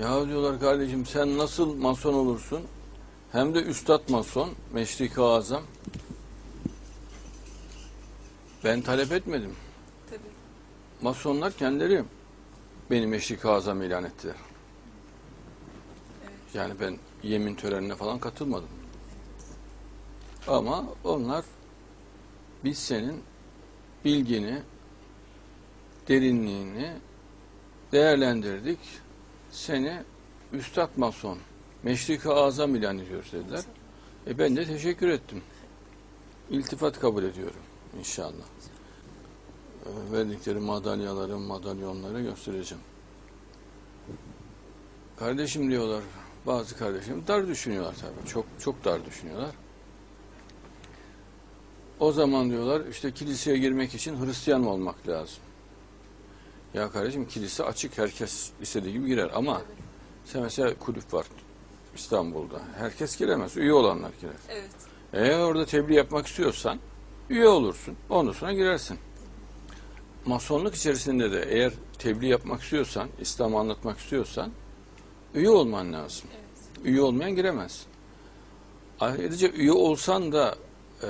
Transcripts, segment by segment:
Ya diyorlar kardeşim sen nasıl mason olursun? Hem de üstad mason, meşrik azam. Ben talep etmedim. Tabii. Masonlar kendileri beni meşrik azam ilan ettiler. Evet. Yani ben yemin törenine falan katılmadım. Ama onlar biz senin bilgini, derinliğini değerlendirdik. Seni üstad mason, meşrik azam ilan ediyoruz dediler. E ben de teşekkür ettim. İltifat kabul ediyorum inşallah. E, Verdikleri madalyaları, madalyonları göstereceğim. Kardeşim diyorlar, bazı kardeşim dar düşünüyorlar tabii. Çok çok dar düşünüyorlar. O zaman diyorlar işte kiliseye girmek için Hristiyan olmak lazım? Ya kardeşim kilise açık herkes istediği gibi girer ama Tabii. sen mesela kulüp var İstanbul'da. Herkes giremez. Üye olanlar girer. Evet. Eğer orada tebliğ yapmak istiyorsan üye olursun. Ondan sonra girersin. Masonluk içerisinde de eğer tebliğ yapmak istiyorsan, İslam'ı anlatmak istiyorsan üye olman lazım. Evet. Üye olmayan giremez. Ayrıca üye olsan da e,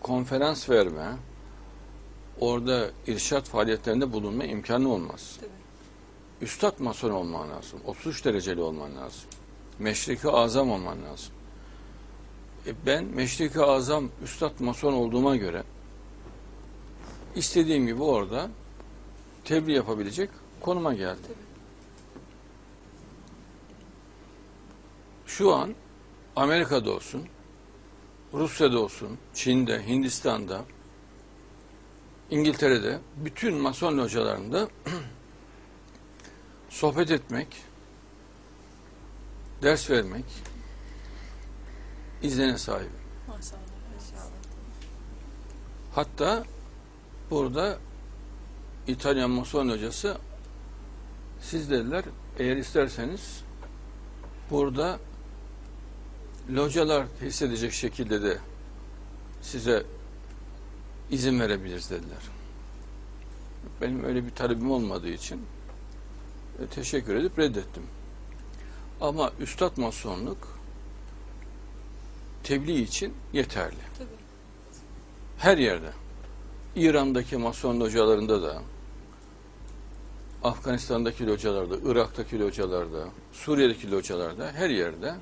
konferans verme, orada irşat faaliyetlerinde bulunma imkanı olmaz. Tabii. Üstad mason olman lazım. 33 dereceli olman lazım. Meşriki azam olman lazım. E ben meşriki azam üstad mason olduğuma göre istediğim gibi orada tebliğ yapabilecek konuma geldim. Tabii. Şu an Amerika'da olsun, Rusya'da olsun, Çin'de, Hindistan'da, İngiltere'de bütün mason localarında sohbet etmek, ders vermek iznine sahibim. Hatta burada İtalyan mason hocası siz dediler eğer isterseniz burada localar tesis edecek şekilde de size izin verebiliriz dediler. Benim öyle bir talebim olmadığı için e, teşekkür edip reddettim. Ama üstad masonluk tebliğ için yeterli Tabii. her yerde. İran'daki mason localarında da, Afganistan'daki localarda, Irak'taki localarda, Suriye'deki localarda, her yerde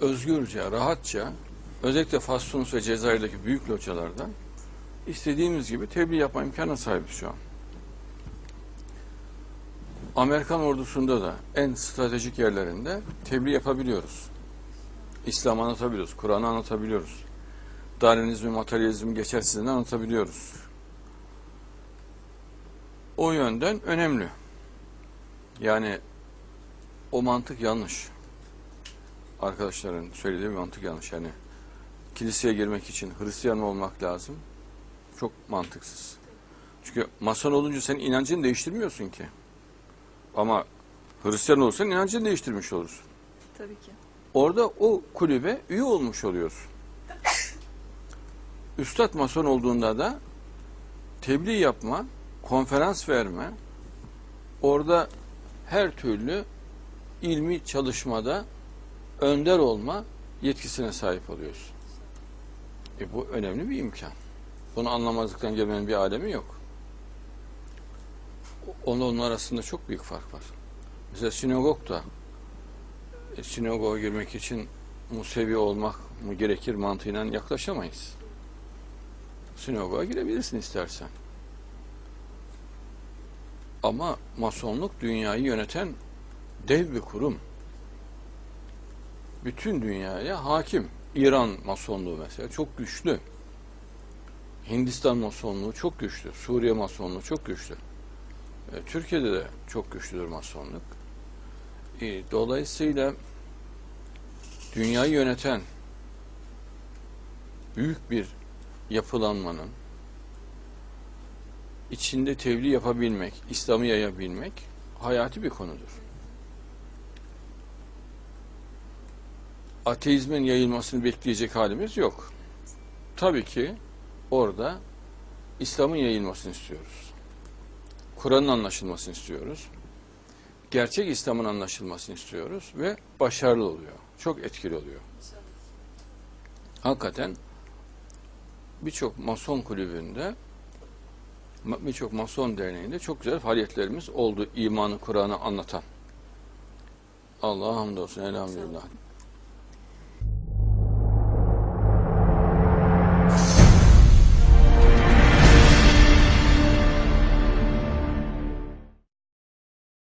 özgürce, rahatça, özellikle Fas, Tunus ve Cezayir'deki büyük localarda istediğimiz gibi tebliğ yapma imkanına sahibiz şu an. Amerikan ordusunda da en stratejik yerlerinde tebliğ yapabiliyoruz. İslam anlatabiliyoruz, Kur'an'ı anlatabiliyoruz. Darwinizmi, materyalizmi geçersizliğini anlatabiliyoruz. O yönden önemli. Yani o mantık yanlış. Arkadaşların söylediği mantık yanlış. Yani kiliseye girmek için Hristiyan olmak lazım? Çok mantıksız. Çünkü mason olunca sen inancını değiştirmiyorsun ki. Ama Hristiyan olursan inancını değiştirmiş olursun. Tabii ki. Orada o kulübe üye olmuş oluyorsun. Üstad mason olduğunda da tebliğ yapma, konferans verme, orada her türlü ilmi çalışmada önder olma yetkisine sahip oluyorsun. E bu önemli bir imkan. Bunu anlamazlıktan gelmenin bir alemi yok. Onun onun arasında çok büyük fark var. Mesela sinagogda e, sinagoga girmek için Musevi olmak mı gerekir mantığıyla yaklaşamayız. Sinagoga girebilirsin istersen. Ama masonluk dünyayı yöneten dev bir kurum. Bütün dünyaya hakim. İran masonluğu mesela çok güçlü. Hindistan masonluğu çok güçlü. Suriye masonluğu çok güçlü. E, Türkiye'de de çok güçlüdür masonluk. E, Dolayısıyla dünyayı yöneten büyük bir yapılanmanın içinde tebliğ yapabilmek, İslam'ı yayabilmek hayati bir konudur. Ateizmin yayılmasını bekleyecek halimiz yok. Tabii ki orada İslam'ın yayılmasını istiyoruz. Kur'an'ın anlaşılmasını istiyoruz. gerçek İslam'ın anlaşılmasını istiyoruz ve başarılı oluyor. Çok etkili oluyor. Hakikaten birçok mason kulübünde birçok mason derneğinde çok güzel faaliyetlerimiz oldu. imanı, Kur'an'ı anlatan. Allah'a hamdolsun elhamdülillah.